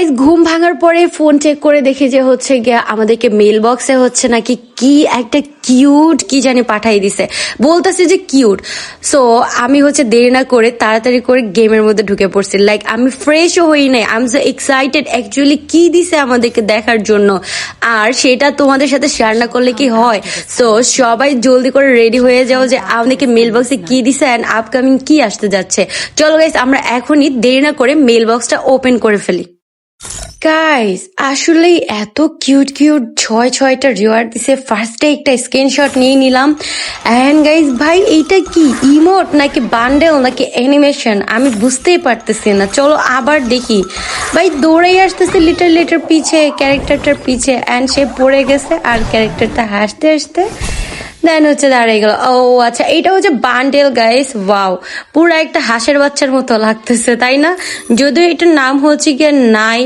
Guys ঘুম ভাঙার পরে ফোন চেক করে দেখে যে হচ্ছে গিয়া আমাদেরকে মেল বক্সে হচ্ছে নাকি কি একটা কিউট কি জানি পাঠাই দিছে। বলতেছে যে কিউট সো আমি হচ্ছে দেরি না করে তাড়াতাড়ি করে গেমের মধ্যে ঢুকে পড়ছি। লাইক আমি ফ্রেশও হই নাই। I am so excited actually কি দিছে আমাদেরকে দেখার জন্য। আর সেটা তোমাদের সাথে শেয়ার না করলে কি হয়? সো সবাই জলদি করে রেডি হয়ে যাও যে আমাদেরকে মেল বক্সে কি দিছে অ্যান্ড আপকামিং কি আসতে যাচ্ছে। চলো গাইস আমরা এখনই দেরি না করে মেল বক্সটা ওপেন করে ফেলি। গাইস আসলেই এত কিউট কিউট ছয়, ছয়টা রিওয়ার্ড দিছে। ফার্স্টে একটা স্ক্রিনশট নিয়ে নিলাম। অ্যান্ড গাইস ভাই, এইটা কি ইমোট নাকি বান্ডেল নাকি অ্যানিমেশন আমি বুঝতেই পারতেছি না। চলো আবার দেখি। ভাই, দৌড়াই আসতেছে লিটার লিটার পিছে ক্যারেক্টারটার পিছে। অ্যান্ড সে পড়ে গেছে আর ক্যারেক্টারটা হাসতে হাসতে দেন হচ্ছে দাঁড়িয়ে গেল। ও আচ্ছা এইটা হচ্ছে বান্ডেল গাইস ওয়াও পুরো একটা হাঁসের বাচ্চার মতো লাগতেছে, তাই না? যদিও এটার নাম হচ্ছে গিয়ে নাই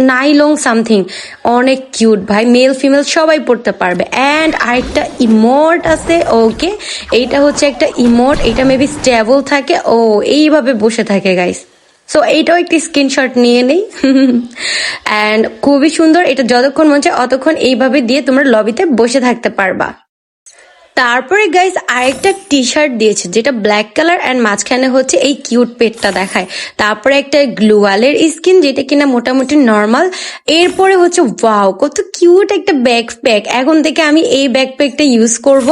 নাইলং সামথিং। অনেক কিউট ভাই, মেল, ফিমেল সবাই পড়তে পারবে। অ্যান্ড আরেকটা ইমোট আছে, ওকে। এইটা হচ্ছে একটা ইমোট এটা মেবি স্টেবল থাকে। ও, এইভাবে বসে থাকে গাইস সো এইটাও একটি স্ক্রিনশট নিয়ে নেই। অ্যান্ড খুবই সুন্দর, এটা যতক্ষণ মন চায়, অতক্ষণ এইভাবে দিয়ে তোমরা লবিতে বসে থাকতে পারবা। তারপরে গাইস আরেকটা টি শার্ট দিয়েছে, যেটা ব্ল্যাক কালার অ্যান্ড মাঝখানে হচ্ছে এই কিউট পেটটা দেখায়। তারপরে একটা গ্লুয়ালের স্কিন যেটা কিনা মোটামুটি নর্মাল এরপরে হচ্ছে ওয়াও কত কিউট একটা ব্যাক প্যাক এখন থেকে আমি এই ব্যাকপ্যাকটা ইউজ করব।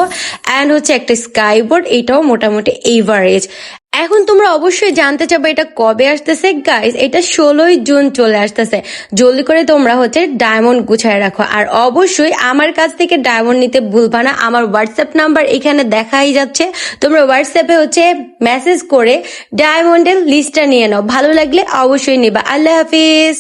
অ্যান্ড হচ্ছে একটা স্কাইবোর্ড এটাও মোটামুটি এভারেজ এখন তোমরা অবশ্যই জানতে চাবে এটা কবে আসতেছে? গাইস এটা ষোলোই জুন চলে আসতেছে। জলদি করে তোমরা হচ্ছে ডায়মন্ড গুছায় রাখো। আর অবশ্যই আমার কাছ থেকে ডায়মন্ড নিতে ভুলবা না। আমার হোয়াটসঅ্যাপ নাম্বার এখানে দেখাই যাচ্ছে। তোমরা হোয়াটসঅ্যাপে হচ্ছে মেসেজ করে ডায়মন্ডের লিস্টটা নিয়ে নাও। ভালো লাগলে অবশ্যই নিবা। আল্লাহ হাফিজ।